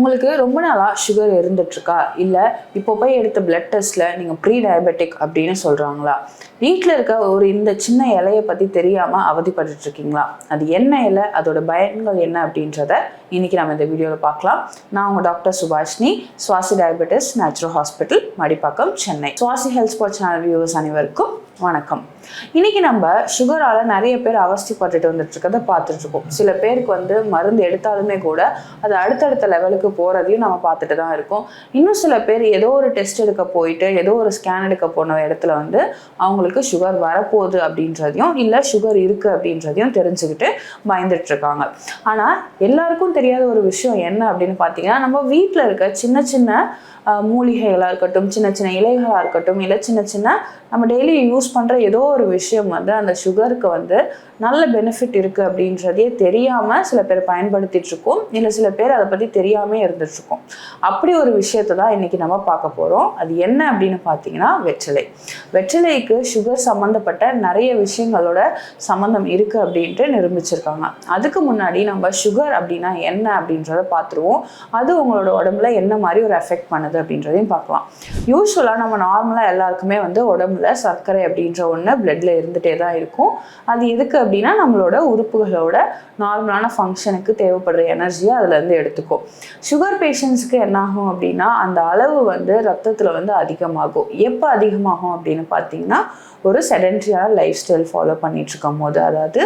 உங்களுக்கு ரொம்ப நாளாக சுகர் இருந்துட்டுருக்கா? இல்லை இப்போ போய் எடுத்த பிளட் டெஸ்ட்டில் நீங்கள் ப்ரீ டயபெட்டிக் அப்படின்னு சொல்கிறாங்களா வீட்டில் இருக்க ஒரு இந்த சின்ன இலையை பற்றி தெரியாமல் அவதிப்பட்டுட்டு இருக்கீங்களா அது என்ன இலை? அதோட பயன்கள் என்ன அப்படின்றத இன்னைக்கு நம்ம இந்த வீடியோவில் பார்க்கலாம். நான் உங்கள் doctor Subhashini Swasi diabetes natural hospital Madipakkam Chennai. Swasi health sports channel viewers அனைவருக்கும் வணக்கம். இன்னைக்கு நம்ம சுகரால் நிறைய பேர் அவஸ்திப்பட்டுட்டு வந்துட்டு இருக்கதை பார்த்துட்டு இருக்கோம் சில பேருக்கு வந்து மருந்து எடுத்தாலுமே கூட அது அடுத்தடுத்த லெவலுக்கு போகிறதையும் நம்ம பார்த்துட்டு தான் இருக்கோம். இன்னும் சில பேர் ஏதோ ஒரு டெஸ்ட் எடுக்க போயிட்டு ஏதோ ஒரு ஸ்கேன் எடுக்க போன இடத்துல வந்து அவங்களுக்கு சுகர் வரப்போகுது அப்படின்றதையும் இல்லை சுகர் இருக்குது அப்படின்றதையும் தெரிஞ்சுக்கிட்டு பயந்துட்டு இருக்காங்க ஆனால் எல்லாருக்கும் தெரியாத ஒரு விஷயம் என்ன அப்படின்னு பார்த்தீங்கன்னா நம்ம வீட்டில் இருக்க சின்ன சின்ன மூலிகைகளாக இருக்கட்டும் சின்ன சின்ன இலைகளாக இருக்கட்டும் இல்லை சின்ன சின்ன நம்ம டெய்லி யூஸ் பண்ணுற ஏதோ ஒரு விஷயம் வந்து அந்த சுகருக்கு வந்து நல்ல பெனிஃபிட் இருக்குது அப்படின்றதே தெரியாமல் சில பேர் பயன்படுத்திகிட்ருக்கோம் இல்லை சில பேர் அதை பற்றி தெரியாமல் இருந்துட்டுருக்கோம் அப்படி ஒரு விஷயத்தை தான் இன்றைக்கி நம்ம பார்க்க போகிறோம் அது என்ன அப்படின்னு பார்த்தீங்கன்னா வெற்றிலை. வெற்றிலைக்கு சுகர் சம்மந்தப்பட்ட நிறைய விஷயங்களோட சம்மந்தம் இருக்குது அப்படின்ட்டு நிரூபிச்சிருக்காங்க. அதுக்கு முன்னாடி நம்ம சுகர் அப்படின்னா என்ன அப்படின்றத பார்த்துருவோம். அது உங்களோட உடம்புல என்ன மாதிரி ஒரு எஃபெக்ட் பண்ணுது அப்படின்றதையும் பார்க்கலாம். யூஸ்வலாக நம்ம நார்மலாக எல்லாருக்குமே வந்து உடம்புல சர்க்கரை அப்படின்ற ஒன்று பிளட்டில் இருந்துகிட்டே தான் இருக்கும். அது எதுக்கு அப்படின்னா நம்மளோட உறுப்புகளோட நார்மலான ஃபங்க்ஷனுக்கு தேவைப்படுற எனர்ஜியை அதுலேருந்து எடுத்துக்கும். சுகர் பேஷண்ட்ஸுக்கு என்னாகும் அப்படின்னா அந்த அளவு வந்து ரத்தத்தில் வந்து அதிகமாகும். எப்போ அதிகமாகும் அப்படின்னு பார்த்தீங்கன்னா ஒரு செடென்ட்ரியான லைஃப் ஸ்டைல் ஃபாலோ பண்ணிகிட்ருக்கும் போது அதாவது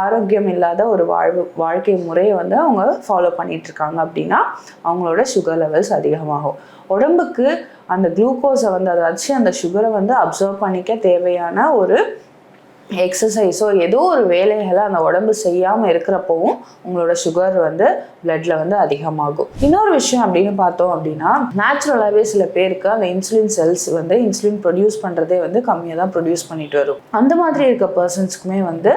ஆரோக்கியம் இல்லாத ஒரு வாழ்வு வாழ்க்கை முறையை வந்து அவங்க ஃபாலோ பண்ணிகிட்ருக்காங்க அப்படின்னா அவங்களோட சுகர் லெவல்ஸ் அதிகமாகும். உடம்புக்கு அந்த குளுக்கோஸை வந்து அதாச்சும் அந்த சுகரை வந்து அப்சர்வ் பண்ணிக்க தேவையான ஒரு எக்ஸசைஸோ ஏதோ ஒரு வேலைகளை அந்த உடம்பு செய்யாமல் இருக்கிறப்பவும் உங்களோட சுகர் வந்து பிளட்டில் வந்து அதிகமாகும். இன்னொரு விஷயம் அப்படின்னு பார்த்தோம் அப்படின்னா நேச்சுரலாகவே சில பேருக்கு அந்த இன்சுலின் செல்ஸ் வந்து இன்சுலின் ப்ரொடியூஸ் பண்ணுறதே வந்து கம்மியாக தான் ப்ரொடியூஸ் பண்ணிட்டு வரும். அந்த மாதிரி இருக்க பர்சன்ஸ்க்குமே வந்து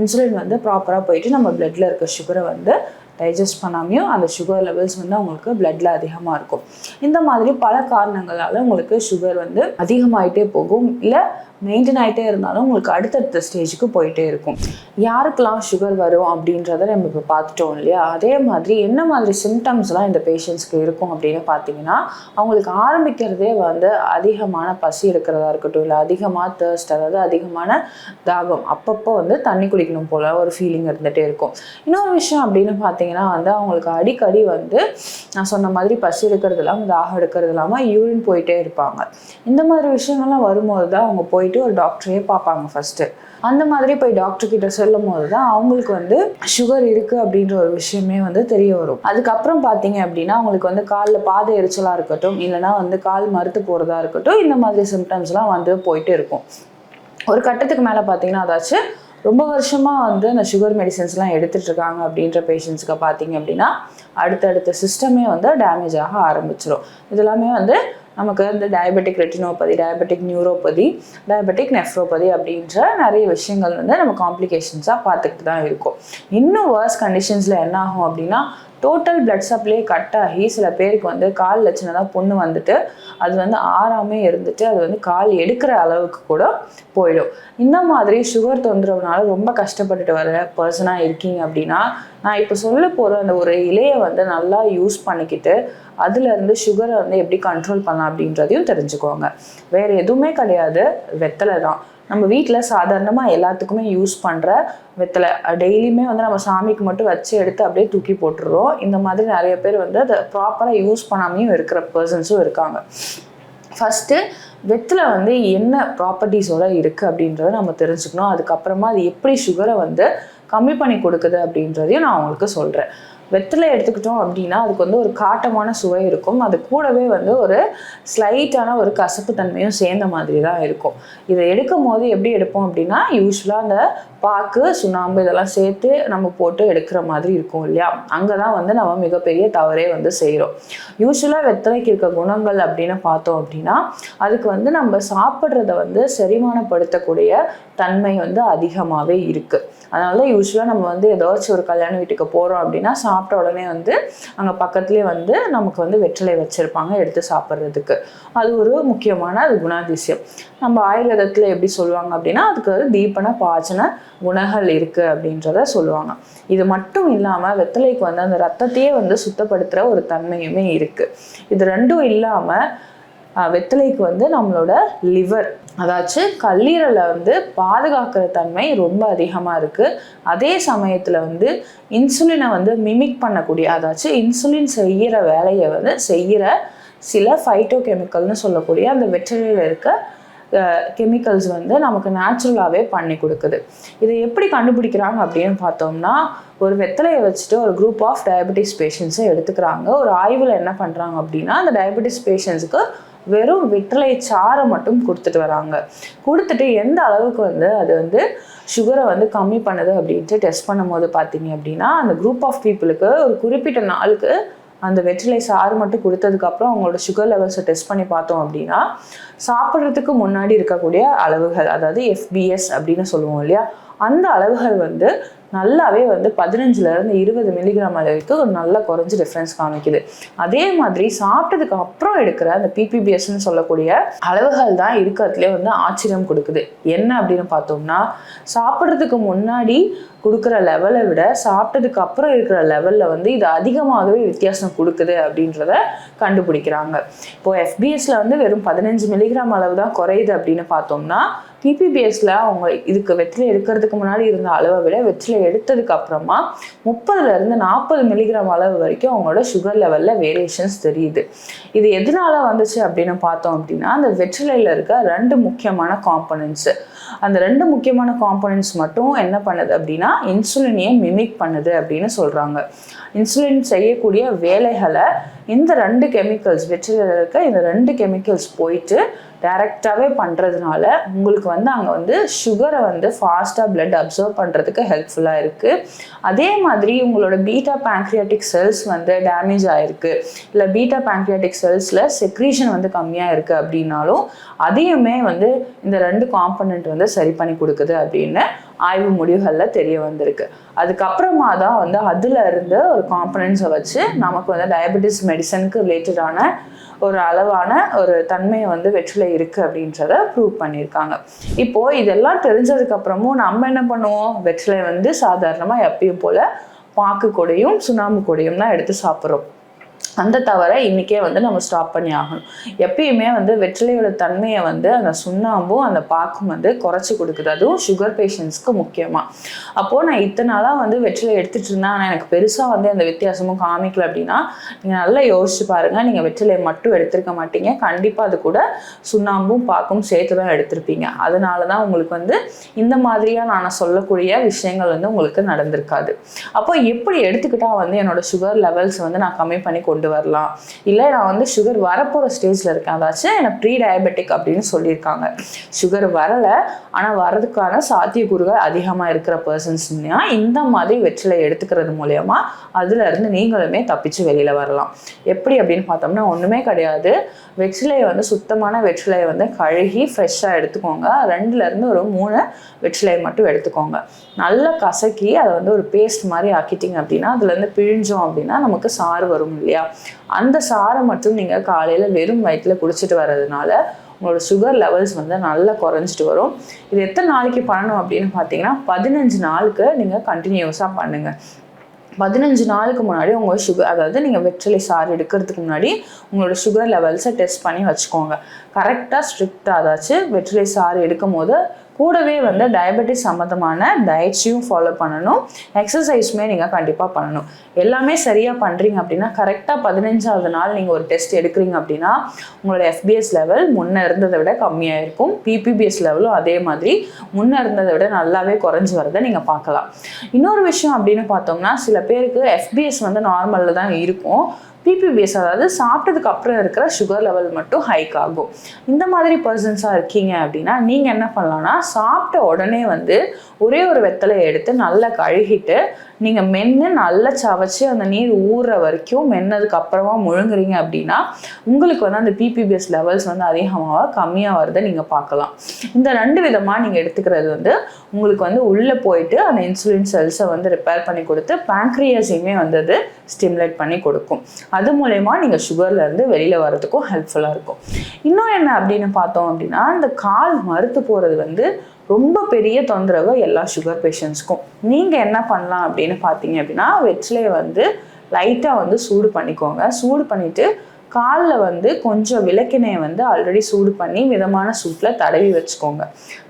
இன்சுலின் வந்து ப்ராப்பராக போயிட்டு நம்ம பிளட்டில் இருக்க சுகரை வந்து டைஜஸ்ட் பண்ணாமையும் அந்த சுகர் லெவல்ஸ் வந்து அவங்களுக்கு பிளட்டில் அதிகமாக இருக்கும். இந்த மாதிரி பல காரணங்களால் உங்களுக்கு சுகர் வந்து அதிகமாயிட்டே போகும். இல்லை மெயின்டைன் ஆகிட்டே இருந்தாலும் உங்களுக்கு அடுத்தடுத்த ஸ்டேஜுக்கு போயிட்டே இருக்கும். யாருக்கெல்லாம் சுகர் வரும் அப்படின்றத நம்ம இப்போ பார்த்துட்டோம் இல்லையா? அதே மாதிரி என்ன மாதிரி சிம்டம்ஸ்லாம் இந்த பேஷண்ட்ஸ்க்கு இருக்கும் அப்படின்னு பார்த்தீங்கன்னா அவங்களுக்கு ஆரம்பிக்கிறதே வந்து அதிகமான பசி இருக்கிறதா இருக்கட்டும் இல்லை அதிகமாக தேர்ஸ்ட் அதாவது அதிகமான தாகம் அப்பப்போ வந்து தண்ணி குடிக்கணும் போல ஒரு ஃபீலிங் இருந்துகிட்டே இருக்கும். இன்னொரு விஷயம் அப்படின்னு பார்த்தீங்கன்னா வந்து அவங்களுக்கு அடிக்கடி வந்து நான் சொன்ன மாதிரி பசி எடுக்கிறது இல்லாமல் தாகம் எடுக்கிறது இல்லாமல் யூரின் போயிட்டே இருப்பாங்க. இந்த மாதிரி விஷயங்கள்லாம் வரும்போது தான் அவங்க போயிட்டு ஒரு டாக்டரையே பார்ப்பாங்க ஃபஸ்ட்டு அந்த மாதிரி போய் டாக்டர் கிட்ட சொல்லும் போது தான் அவங்களுக்கு வந்து சுகர் இருக்கு அப்படின்ற ஒரு விஷயமே வந்து தெரிய வரும். அதுக்கப்புறம் பார்த்தீங்க அப்படின்னா அவங்களுக்கு வந்து காலில் பாதை எரிச்சலாக இருக்கட்டும் இல்லைன்னா வந்து கால் மறுத்து போகிறதா இருக்கட்டும் இந்த மாதிரி சிம்டம்ஸ்லாம் வந்து போயிட்டு இருக்கும். ஒரு கட்டத்துக்கு மேலே பார்த்தீங்கன்னா அதாச்சும் ரொம்ப வருஷமாக வந்து இந்த சுகர் மெடிசன்ஸ்லாம் எடுத்துட்ருக்காங்க அப்படின்ற பேஷண்ட்ஸ்க்கு பார்த்தீங்க அப்படின்னா அடுத்தடுத்த சிஸ்டமே வந்து டேமேஜ் ஆக ஆரம்பிச்சிடும் இதெல்லாமே வந்து நமக்கு இந்த diabetic retinopathy diabetic neuropathy diabetic nephropathy அப்படின்ற நிறைய விஷயங்கள் வந்து நம்ம காம்ப்ளிகேஷன்ஸாக பார்த்துக்கிட்டு தான் இருக்கும். இன்னும் வேர்ஸ் கண்டிஷன்ஸில் என்ன ஆகும் அப்படின்னா டோட்டல் பிளட் சப்ளை கட் ஆகி சில பேருக்கு வந்து காலில் தான் பொண்ணு வந்துட்டு அது வந்து ஆறாமே இருந்துட்டு அது வந்து கால் எடுக்கிற அளவுக்கு கூட போயிடும். இந்த மாதிரி சுகர் தொந்தரவுனால ரொம்ப கஷ்டப்பட்டுட்டு வர பர்சனாக இருக்கீங்க அப்படின்னா நான் இப்போ சொல்ல போகிற அந்த ஒரு இலையை வந்து நல்லா யூஸ் பண்ணிக்கிட்டு அதுலேருந்து சுகரை வந்து எப்படி கண்ட்ரோல் பண்ணலாம் அப்படின்றதையும் தெரிஞ்சுக்கோங்க. வேறு எதுவுமே கிடையாது வெத்தலை தான். நம்ம வீட்டில் சாதாரணமாக எல்லாத்துக்குமே யூஸ் பண்ணுற வெத்தலை. டெய்லியுமே வந்து நம்ம சாமிக்கு மட்டும் வச்சு எடுத்து அப்படியே தூக்கி போட்டுடுறோம். இந்த மாதிரி நிறைய பேர் வந்து அதை ப்ராப்பராக யூஸ் பண்ணாமையும் இருக்கிற பர்சன்ஸும் இருக்காங்க. ஃபஸ்ட்டு வெற்றில வந்து என்ன ப்ராப்பர்ட்டிஸோட இருக்குது அப்படின்றத நம்ம தெரிஞ்சுக்கணும். அதுக்கப்புறமா அது எப்படி சுகரை வந்து கம்மி பண்ணி கொடுக்குது அப்படின்றதையும் நான் உங்களுக்கு சொல்கிறேன் வெற்றிலை எடுத்துக்கிட்டோம் அப்படின்னா அதுக்கு வந்து ஒரு காட்டமான சுவை இருக்கும். அது கூடவே வந்து ஒரு ஸ்லைட்டான ஒரு கசப்பு தன்மையும் சேர்ந்த மாதிரி தான் இருக்கும். இதை எடுக்கும் போது எப்படி எடுப்போம் அப்படின்னா யூஸ்வலாக அந்த பாக்கு சுண்ணாம்பு இதெல்லாம் சேர்த்து நம்ம போட்டு எடுக்கிற மாதிரி இருக்கும் இல்லையா? அங்கே தான் வந்து நம்ம மிகப்பெரிய தவறே வந்து செய்கிறோம் யூஸ்வலாக வெத்தலைக்கு இருக்க குணங்கள் அப்படின்னு பார்த்தோம் அப்படின்னா அதுக்கு வந்து நம்ம சாப்பிட்றத வந்து செரிமானப்படுத்தக்கூடிய தன்மை வந்து அதிகமாகவே இருக்குது அதனால யூஸ்வலாக நம்ம வந்து ஏதாச்சும் ஒரு கல்யாண வீட்டுக்கு போகிறோம் அப்படின்னா சாப்பிட்ட உடனே வந்து அங்கே பக்கத்துலேயே வந்து நமக்கு வந்து வெற்றிலை வச்சுருப்பாங்க எடுத்து சாப்பிட்றதுக்கு. அது ஒரு முக்கியமான அது குணாதிசயம். நம்ம ஆயுர்வேதத்தில் எப்படி சொல்லுவாங்க அப்படின்னா அதுக்கு வந்து தீபன பாச்சன குணங்கள் இருக்குது அப்படின்றத சொல்லுவாங்க. இது மட்டும் இல்லாமல் வெத்தலைக்கு வந்து அந்த ரத்தத்தையே வந்து சுத்தப்படுத்துகிற ஒரு தன்மையுமே இருக்குது இது ரெண்டும் இல்லாமல் வெத்தலைக்கு வந்து நம்மளோட லிவர் அதாச்சு கல்லீரலை வந்து பாதுகாக்கிற தன்மை ரொம்ப அதிகமாக இருக்குது அதே சமயத்தில் வந்து இன்சுலினை வந்து மிமிக் பண்ணக்கூடிய அதாச்சு இன்சுலின் செய்கிற வேலையை வந்து செய்கிற சில ஃபைட்டோ கெமிக்கல்னு சொல்லக்கூடிய அந்த வெற்றிலையில் இருக்க கெமிக்கல்ஸ் வந்து நமக்கு நேச்சுரலாகவே பண்ணி கொடுக்குது. இதை எப்படி கண்டுபிடிக்கிறாங்க அப்படின்னு பார்த்தோம்னா ஒரு வெத்தலையை வச்சுட்டு ஒரு குரூப் ஆஃப் டயபெட்டிஸ் பேஷண்ட்ஸை எடுத்துக்கிறாங்க. ஒரு ஆய்வில் என்ன பண்ணுறாங்க அப்படின்னா அந்த டயபெட்டிஸ் பேஷண்ட்ஸுக்கு வெறும் வெற்றிலை சாறை மட்டும் கொடுத்துட்டு வராங்க. கொடுத்துட்டு எந்த அளவுக்கு வந்து அது வந்து சுகரை வந்து கம்மி பண்ணுது அப்படின்ட்டு டெஸ்ட் பண்ணும்போது பார்த்தீங்க அப்படின்னா அந்த குரூப் ஆஃப் பீப்புளுக்கு ஒரு குறிப்பிட்ட நாளுக்கு அந்த வெற்றிலை சாறு மட்டும் கொடுத்ததுக்கப்புறம் அவங்களோட சுகர் லெவல்ஸை டெஸ்ட் பண்ணி பார்த்தோம் அப்படின்னா சாப்பிட்றதுக்கு முன்னாடி இருக்கக்கூடிய அளவுகள் அதாவது எஃபிஎஸ் அப்படின்னு சொல்லுவோம் இல்லையா? அந்த அளவுகள் வந்து நல்லாவே வந்து பதினஞ்சுலேருந்து இருபது மில்லிகிராம் அளவுக்கு ஒரு நல்ல குறைஞ்சி டிஃப்ரென்ஸ் காமிக்குது. அதே மாதிரி சாப்பிட்டதுக்கு அப்புறம் எடுக்கிற அந்த பிபிபிஎஸ்ன்னு சொல்லக்கூடிய அளவுகள் தான் இருக்கிறதுலே வந்து ஆச்சரியம் கொடுக்குது. என்ன அப்படின்னு பார்த்தோம்னா சாப்பிட்றதுக்கு முன்னாடி கொடுக்குற லெவலை விட சாப்பிட்டதுக்கு அப்புறம் இருக்கிற லெவலில் வந்து இது அதிகமாகவே வித்தியாசம் கொடுக்குது அப்படின்றத கண்டுபிடிக்கிறாங்க. இப்போ எஃபிஎஸ்ல வந்து வெறும் பதினஞ்சு மில்லிகிராம் அளவு தான் குறையுது அப்படின்னு பார்த்தோம்னா பிபிபிஎஸ்ல அவங்க இதுக்கு வெற்றிலை எடுக்கிறதுக்கு முன்னாடி இருந்த அளவை விட வெற்றிலை எடுத்ததுக்கு அப்புறமா முப்பதுல இருந்து நாற்பது மில்லிகிராம் அளவு வரைக்கும் அவங்களோட சுகர் லெவல்ல வேரியேஷன்ஸ் தெரியுது. இது எதனால வந்துச்சு அப்படின்னு பார்த்தோம் அப்படின்னா அந்த வெற்றிலையில இருக்க ரெண்டு முக்கியமான காம்பனன்ட்ஸ் அந்த ரெண்டு முக்கியமான காம்பனன்ட்ஸ் மட்டும் என்ன பண்ணுது அப்படின்னா இன்சுலினையே மிமிக் பண்ணுது அப்படின்னு சொல்றாங்க. இன்சுலின் செய்யக்கூடிய வேலைகளை இந்த ரெண்டு கெமிக்கல்ஸ் வெற்றிலையில் இருக்க இந்த ரெண்டு கெமிக்கல்ஸ் போயிட்டு டைரெக்டாகவே பண்ணுறதுனால உங்களுக்கு வந்து அங்கே வந்து சுகரை வந்து ஃபாஸ்ட்டாக பிளட் அப்சர்வ் பண்ணுறதுக்கு ஹெல்ப்ஃபுல்லாக இருக்குது அதே மாதிரி உங்களோட பீட்டா பேங்க்ரியாட்டிக் செல்ஸ் வந்து டேமேஜ் ஆகிருக்கு இல்லை பீட்டா பேங்க்ரியாட்டிக் செல்ஸில் செக்ரீஷன் வந்து கம்மியாக இருக்குது அப்படின்னாலும் அதையுமே வந்து இந்த ரெண்டு காம்பனண்ட் வந்து சரி பண்ணி கொடுக்குது அப்படின்னு ஆய்வு முடிவுகளில் தெரிய வந்திருக்கு. அதுக்கப்புறமா தான் வந்து அதில் இருந்து ஒரு காம்பனன்ஸை வச்சு நமக்கு வந்து டயபெட்டிஸ் மெடிசனுக்கு ரிலேட்டடான ஒரு அளவான ஒரு தன்மையை வந்து வெற்றில இருக்குது அப்படின்றத ப்ரூவ் பண்ணியிருக்காங்க. இப்போது இதெல்லாம் தெரிஞ்சதுக்கப்புறமும் நம்ம என்ன பண்ணுவோம்? வெற்றிலை வந்து சாதாரணமாக எப்பயும் போல் பாக்கு கொடையும் சுண்ணாம்பு கொடையும் தான் எடுத்து சாப்பிட்றோம். அந்த தவறை இன்றைக்கே வந்து நம்ம ஸ்டாப் பண்ணி ஆகணும். எப்பயுமே வந்து வெற்றிலையோட தன்மையை வந்து அந்த சுண்ணாம்பும் அந்த பாக்கும் வந்து குறைச்சி கொடுக்குது. அதுவும் சுகர் பேஷண்ட்ஸ்க்கு முக்கியமாக அப்போது நான் இத்தனை நாளாக வந்து வெற்றிலை எடுத்துகிட்டு இருந்தேன். ஆனால் எனக்கு பெருசாக வந்து அந்த வித்தியாசமும் காமிக்கல அப்படின்னா நீங்கள் நல்லா யோசிச்சு பாருங்கள் நீங்கள் வெற்றிலையை மட்டும் எடுத்திருக்க மாட்டீங்க. கண்டிப்பாக அது கூட சுண்ணாம்பும் பாக்கும் சேர்த்து தான் எடுத்திருப்பீங்க. அதனால தான் உங்களுக்கு வந்து இந்த மாதிரியாக நான் சொல்லக்கூடிய விஷயங்கள் வந்து உங்களுக்கு நடந்திருக்காது. அப்போ எப்படி எடுத்துக்கிட்டால் வந்து என்னோட சுகர் லெவல்ஸ் வந்து நான் கம்மி பண்ணி கொண்டு வரலாம். இல்லை நான் வந்து சுகர் வரப்போகிற ஸ்டேஜில் இருக்கேன். அதாச்சும் எனக்கு ப்ரீ டயபெட்டிக் அப்படின்னு சொல்லியிருக்காங்க. சுகர் வரலை. ஆனால் வரதுக்கான சாத்தியக்கூறுகள் அதிகமாக இருக்கிற பர்சன்ஸ்னா இந்த மாதிரி வெற்றிலை எடுத்துக்கிறது மூலயமா அதுலேருந்து நீங்களுமே தப்பிச்சு வெளியில் வரலாம். எப்படி அப்படின்னு பார்த்தோம்னா ஒன்றுமே கிடையாது. வெற்றிலையை வந்து சுத்தமான வெற்றிலையை வந்து கழுகி ஃப்ரெஷ்ஷாக எடுத்துக்கோங்க. ரெண்டுலேருந்து ஒரு மூணு வெற்றிலையை மட்டும் எடுத்துக்கோங்க. நல்லா கசக்கி அதை வந்து ஒரு பேஸ்ட் மாதிரி ஆக்கிட்டிங்க அப்படின்னா அதுலேருந்து பிழிஞ்சோம் அப்படின்னா நமக்கு சாறு வரும் இல்லையா? அந்த சாரை மட்டும் நீங்கள் காலையில் வெறும் வயிற்றில் குடிச்சிட்டு வர்றதுனால உங்களோட சுகர் லெவல்ஸ் வந்து நல்லா குறைஞ்சிட்டு வரும். இது எத்தனை நாளைக்கு பண்ணணும் அப்படின்னு பார்த்தீங்கன்னா பதினஞ்சு நாளுக்கு நீங்கள் கண்டினியூஸாக பண்ணுங்கள் பதினஞ்சு நாளுக்கு முன்னாடி உங்கள் சுகர் அதாவது நீங்கள் வெற்றிலை சாறு எடுக்கிறதுக்கு முன்னாடி உங்களோட சுகர் லெவல்ஸை டெஸ்ட் பண்ணி வச்சுக்கோங்க. கரெக்டாக ஸ்ட்ரிக்டாக அதாச்சு வெற்றிலை சாறு எடுக்கும் போது கூடவே வந்து டயபெட்டிஸ் சம்மந்தமான டயட்ஸையும் ஃபாலோ பண்ணணும். எக்ஸசைஸுமே நீங்கள் கண்டிப்பாக பண்ணணும். எல்லாமே சரியாக பண்ணுறீங்க அப்படின்னா கரெக்டாக பதினஞ்சாவது நாள் நீங்கள் ஒரு டெஸ்ட் எடுக்கிறீங்க அப்படின்னா உங்களோட எஃபிஎஸ் லெவல் முன்னே இருந்ததை விட கம்மியாக இருக்கும். பிபிபிஎஸ் லெவலும் அதே மாதிரி முன்னே இருந்ததை விட நல்லாவே குறைஞ்சி வரதை நீங்கள் பார்க்கலாம். இன்னொரு விஷயம் அப்படின்னு பார்த்தோம்னா சில பேருக்கு எஃபிஎஸ் வந்து நார்மலில் தான் இருக்கும். பிபிபிஎஸ் அதாவது சாப்பிட்டதுக்கு அப்புறம் இருக்கிற சுகர் லெவல் மட்டும் ஹைக் ஆகும். இந்த மாதிரி பர்சன்ஸாக இருக்கீங்க அப்படின்னா நீங்கள் என்ன பண்ணலாம்னா சாப்பிட்ட உடனே வந்து ஒரே ஒரு வெத்தலையை எடுத்து நல்லா கழுகிட்டு நீங்கள் மென்று நல்லா சவச்சு அந்த நீர் ஊறுற வரைக்கும் மென்னதுக்கு அப்புறமா முழுங்குறீங்க அப்படின்னா உங்களுக்கு வந்து அந்த பிபிபிஎஸ் லெவல்ஸ் வந்து அதிகமாக கம்மியாக வரதை நீங்கள் பார்க்கலாம். இந்த ரெண்டு விதமாக நீங்கள் எடுத்துக்கிறது வந்து உங்களுக்கு வந்து உள்ளே போயிட்டு அந்த இன்சுலின் செல்ஸை வந்து ரிப்பேர் பண்ணி கொடுத்து பேங்க்ரியஸையுமே வந்து அது ஸ்டிமுலேட் பண்ணி கொடுக்கும். அது மூலயமா நீங்கள் சுகர்லேருந்து வெளியில் வரதுக்கும் ஹெல்ப்ஃபுல்லாக இருக்கும். இன்னும் என்ன அப்படின்னு பார்த்தோம் அப்படின்னா இந்த கால் மறுத்து போகிறது வந்து ரொம்ப பெரிய தொந்தரவு எல்லா சுகர் பேஷண்ட்ஸ்க்கும் நீங்கள் என்ன பண்ணலாம் அப்படின்னு பார்த்தீங்க அப்படின்னா வெற்றிலையை வந்து லைட்டாக வந்து சூடு பண்ணிக்கோங்க. சூடு பண்ணிவிட்டு காலில் வந்து கொஞ்சம் விளக்கினையை வந்து ஆல்ரெடி சூடு பண்ணி மிதமான சூட்டில் தடவி வச்சுக்கோங்க.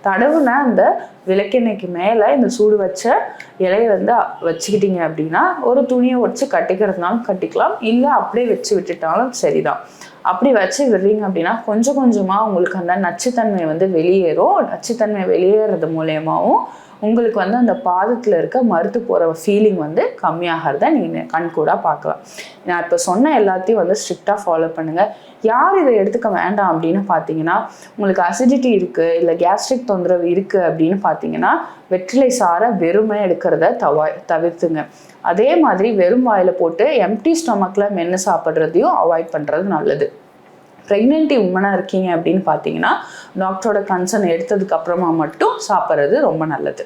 தடவுனா அந்த விளக்கெண்ணெய்க்கு மேலே இந்த சூடு வச்ச இலையை வந்து வச்சுக்கிட்டீங்க அப்படின்னா ஒரு துணியை வச்சு கட்டிக்கிறதுனாலும் கட்டிக்கலாம். இல்லை அப்படியே வச்சு விட்டுட்டாலும் சரிதான். அப்படி வச்சு விடுறீங்க அப்படின்னா கொஞ்சம் கொஞ்சமாக உங்களுக்கு அந்த நச்சுத்தன்மை வந்து வெளியேறும். நச்சுத்தன்மை வெளியேறது மூலயமாவும் உங்களுக்கு வந்து அந்த பாதத்தில் இருக்க மறுத்து போகிற ஃபீலிங் வந்து கம்மியாகிறத நீங்கள் கண்கூடாக பார்க்கலாம். நான் இப்போ சொன்ன எல்லாத்தையும் வந்து ஸ்ட்ரிக்டாக ஃபாலோ பண்ணுங்கள் யார் இதை எடுத்துக்க வேண்டாம் அப்படின்னு பார்த்தீங்கன்னா உங்களுக்கு அசிடிட்டி இருக்குது இல்லை கேஸ்ட்ரிக் தொந்தரவு இருக்குது அப்படின்னு பார்த்தீங்கன்னா வெற்றிலை சாரை வெறுமை எடுக்கிறத தவ தவிர்த்துங்க. அதே மாதிரி வெறும் வாயில் போட்டு எம்டி ஸ்டொமக்கில் மென்று சாப்பிட்றதையும் அவாய்ட் பண்ணுறது நல்லது. ப்ரெக்னென்ட்டி உமனாக இருக்கீங்க அப்படின்னு பார்த்தீங்கன்னா டாக்டரோட கன்சர்ன் எடுத்ததுக்கு அப்புறமா மட்டும் சாப்பிட்றது ரொம்ப நல்லது.